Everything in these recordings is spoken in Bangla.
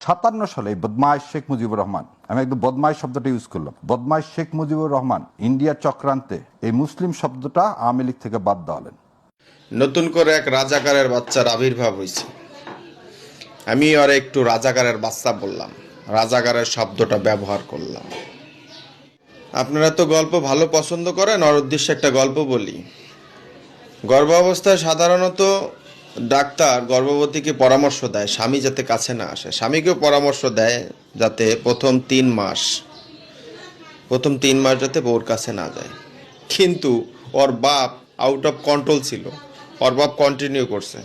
সাতান্ন সালে বদমাইশ শেখ মুজিবুর রহমান, আমি একদম বদমাইশ শব্দটা ইউজ করলাম। বদমাইশ শেখ মুজিবুর রহমান, ইন্ডিয়া চক্রান্তে এই মুসলিম শব্দটা আওয়ামী লীগ থেকে বাদ দেওয়ালেন নতুন করে এক রাজাকারের বাচ্চার আবির্ভাব হয়েছে। আমি আর একটু রাজাকারের বাচ্চা বললাম, রাজাকারের শব্দটা ব্যবহার করলাম। আপনারা তো গল্প ভালো পছন্দ করেন, ওর উদ্দেশ্যে একটা গল্প বলি। গর্ভাবস্থায় সাধারণত ডাক্তার গর্ভবতীকে পরামর্শ দেয়, স্বামী যাতে কাছে না আসে। স্বামীকেও পরামর্শ দেয় যাতে প্রথম তিন মাস, প্রথম তিন মাস যাতে বউর কাছে না যায়। কিন্তু ওর বাপ আউট অফ কন্ট্রোল ছিল, ওর বাপ কন্টিনিউ করছে।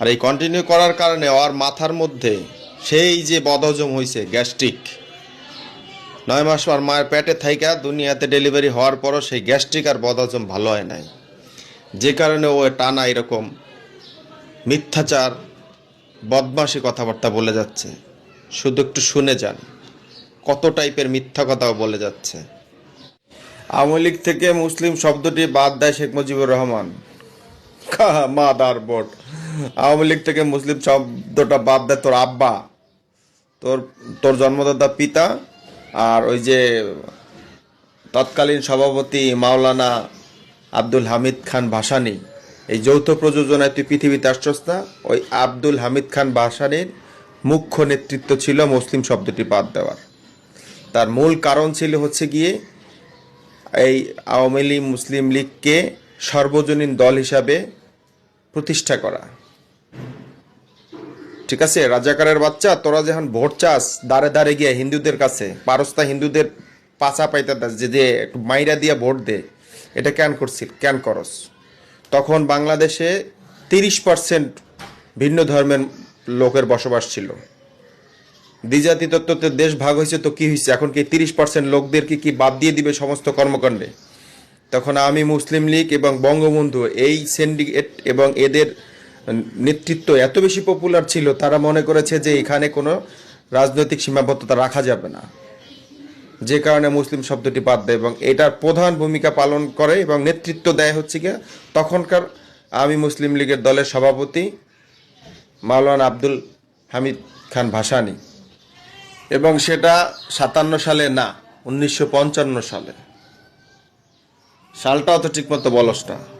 আর এই কন্টিনিউ করার কারণে ওর মাথার মধ্যে সেই যে বদহজম হয়েছে গ্যাস্ট্রিক, নয় মাস ওর মায়ের পেটে থাইকা দুনিয়াতে ডেলিভারি হওয়ার পরও সেই গ্যাস্ট্রিক আর বদহজম ভালো হয় নাই। যে কারণে ও টানা এরকম মিথ্যাচার বদমাসি কথাবার্তা বলে যাচ্ছে। শুধু একটু শুনে যান, কত টাইপের মিথ্যা কথাও বলে যাচ্ছে। আওয়ামী লীগ থেকে মুসলিম শব্দটি বাদ দেয় শেখ মুজিবুর রহমান। মা দার বোর্ড। আওয়ামী লীগ থেকে মুসলিম শব্দটা বাদ দেয় তোর আব্বা, তোর তোর জন্মদাতা পিতা আর ওই যে তৎকালীন সভাপতি মাওলানা আব্দুল হামিদ খান ভাসানী। এই যৌথ প্রযোজনায় তুই পৃথিবীতে আসছস না। ওই আব্দুল হামিদ খান ভাসানীর মুখ্য নেতৃত্ব ছিল মুসলিম শব্দটি বাদ দেওয়ার। তার মূল কারণ ছিল হচ্ছে গিয়ে এই আওয়ামী লীগ, মুসলিম লীগকে সর্বজনীন দল হিসাবে প্রতিষ্ঠা করা। ঠিক আছে, রাজাকারের বাচ্চা, তোরা যখন ভোট চাস দাঁড়ে দাঁড়ে গিয়ে হিন্দুদের কাছে, পারস্তা হিন্দুদের পাচা পাইতে যে একটু মাইরা দিয়ে ভোট দে, এটা কেন করছিল কেন করস? তখন বাংলাদেশে তিরিশ পার্সেন্ট ভিন্ন ধর্মের লোকের বসবাস ছিল। দ্বিজাতি তত্ত্বতে দেশ ভাগ হয়েছে তো কি হয়েছে? এখন কি তিরিশ পার্সেন্ট লোকদেরকে কি বাদ দিয়ে দিবে সমস্ত কর্মকাণ্ডে? তখন আমি মুসলিম লীগ এবং বঙ্গবন্ধু এই সিন্ডিকেট এবং এদের নেতৃত্ব এত বেশি পপুলার ছিল, তারা মনে করেছে যে এখানে কোনো রাজনৈতিক সীমাবদ্ধতা রাখা যাবে না। যে কারণে মুসলিম শব্দটি বাদ দেয় এবং এটার প্রধান ভূমিকা পালন করে এবং নেতৃত্ব দেয় হচ্ছে গিয়ে তখনকার আমি মুসলিম লীগের দলের সভাপতি মাওলানা আব্দুল হামিদ খান ভাসানি। এবং সেটা সাতান্ন সালে না, উনিশশো পঞ্চান্ন সালে। সালটাও তো ঠিকমতো বলস না।